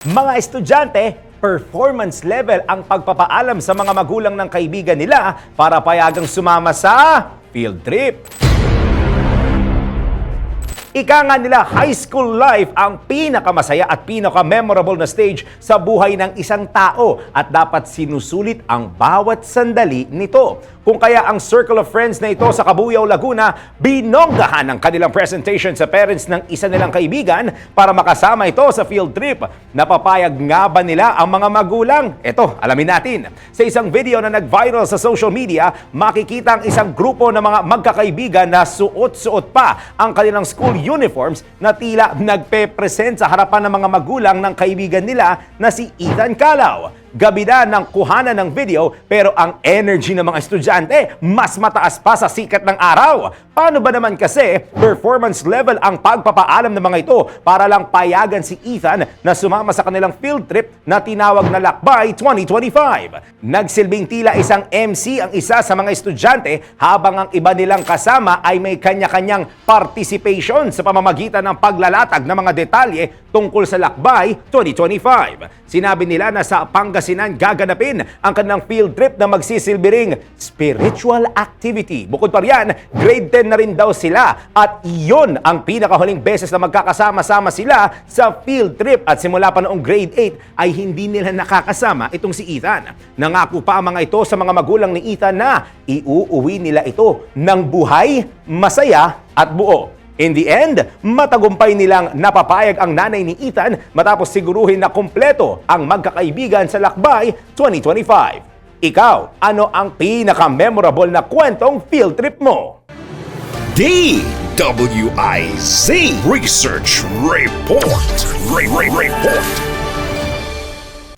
Mga estudyante, performance level ang pagpapaalam sa mga magulang ng kaibigan nila para payagang sumama sa field trip. Ika nga nila, high school life ang pinakamasaya at pinaka-memorable na stage sa buhay ng isang tao at dapat sinusulit ang bawat sandali nito. Kung kaya ang circle of friends na ito sa Cabuyao, Laguna, binonggahan ang kanilang presentation sa parents ng isa nilang kaibigan para makasama ito sa field trip. Napapayag nga ba nila ang mga magulang? Ito, alamin natin. Sa isang video na nag-viral sa social media, makikita ang isang grupo ng mga magkakaibigan na suot-suot pa ang kanilang school uniforms na tila nagpe-present sa harapan ng mga magulang ng kaibigan nila na si Ethan Calaw. Gabi na ng kuhanan ng video pero ang energy ng mga estudyante mas mataas pa sa sikat ng araw. Paano ba naman kasi performance level ang pagpapaalam ng mga ito para lang payagan si Ethan na sumama sa kanilang field trip na tinawag na Lakbay 2025. Nagsilbing tila isang MC ang isa sa mga estudyante habang ang iba nilang kasama ay may kanya-kanyang participation sa pamamagitan ng paglalatag ng mga detalye tungkol sa Lakbay 2025. Sinabi nila na sa Pangasinan gaganapin ang kanilang field trip na magsisilbiring spiritual activity. Bukod pa riyan, grade 10 na rin daw sila at iyon ang pinakahuling beses na magkakasama-sama sila sa field trip at simula pa noong grade 8 ay hindi nila nakakasama itong si Ethan. Nangako pa ang mga ito sa mga magulang ni Ethan na iuuwi nila ito ng buhay, masaya at buo. In the end, matagumpay nilang napapayag ang nanay ni Ethan matapos siguruhin na kompleto ang magkakaibigan sa Lakbay 2025. Ikaw, ano ang pinaka-memorable na kwentong field trip mo? DWIZ Research Report. Re- Re- Report.